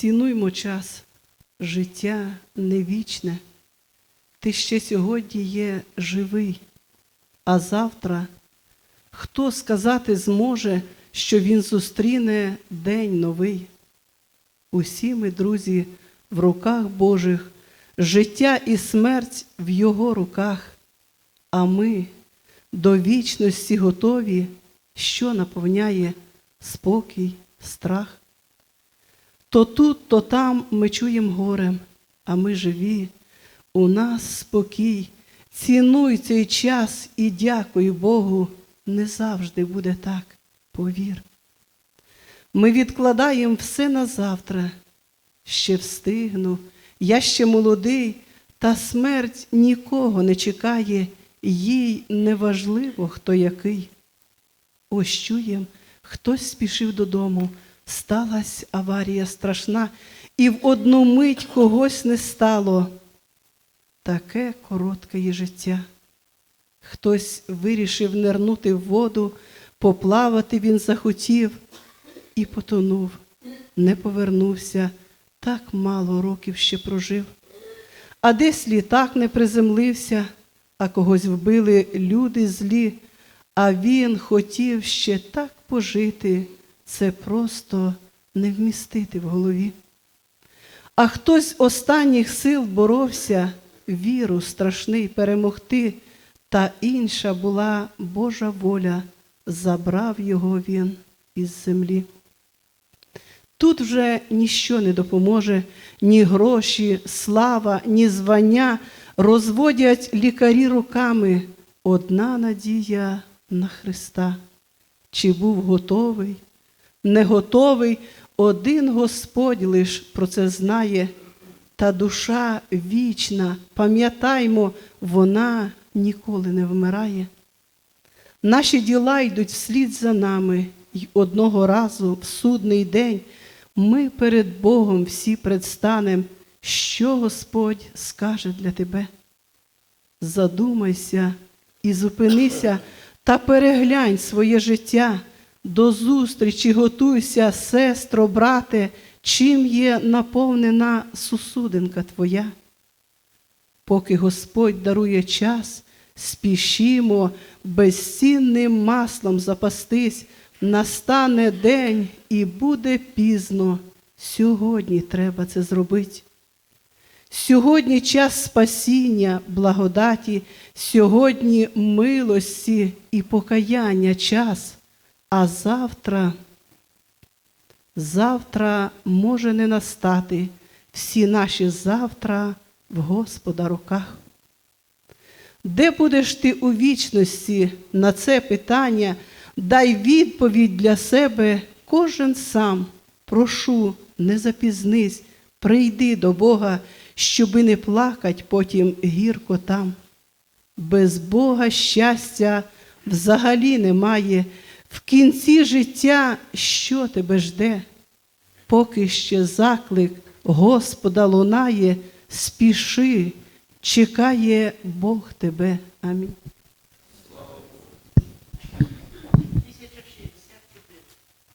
Цінуймо час, життя не вічне. Ти ще сьогодні є живий, а завтра хто сказати зможе, що він зустріне день новий? Усі ми, друзі, в руках Божих, життя і смерть в Його руках, а ми до вічності готові, що наповняє спокій, страх. То тут, то там ми чуємо горем, а ми живі, у нас спокій. Цінуй цей час і дякуй Богу, не завжди буде так, повір. Ми відкладаємо все на завтра, ще встигну, я ще молодий, та смерть нікого не чекає, їй неважливо, хто який. Ось чуєм, хтось спішив додому, сталась аварія страшна, і в одну мить когось не стало. Таке коротке є життя. Хтось вирішив нирнути в воду, поплавати він захотів і потонув, не повернувся, так мало років ще прожив. А десь літак не приземлився, а когось вбили люди злі, а він хотів ще так пожити, це просто не вмістити в голові. А хтось останніх сил боровся, віру страшний перемогти, та інша була Божа воля, забрав його він із землі. Тут вже ніщо не допоможе, ні гроші, слава, ні звання розводять лікарі руками. Одна надія на Христа. Чи був готовий, не готовий, один Господь лиш про це знає. Та душа вічна, пам'ятаймо, вона ніколи не вмирає. Наші діла йдуть вслід за нами, й одного разу в судний день ми перед Богом всі предстанем, що Господь скаже для тебе. Задумайся і зупинися та переглянь своє життя. До зустрічі готуйся, сестро, брате, чим є наповнена сусудинка твоя. Поки Господь дарує час, спішімо безцінним маслом запастись, настане день і буде пізно. Сьогодні треба це зробити. Сьогодні час спасіння, благодаті, сьогодні милості і покаяння час, а завтра, завтра може не настати всі наші завтра в Господа руках. Де будеш ти у вічності на це питання, дай відповідь для себе кожен сам. Прошу, не запізнись, прийди до Бога, щоби не плакать потім гірко там. Без Бога щастя взагалі немає. В кінці життя що тебе жде? Поки ще заклик Господа лунає, спіши, чекає Бог тебе. Амінь.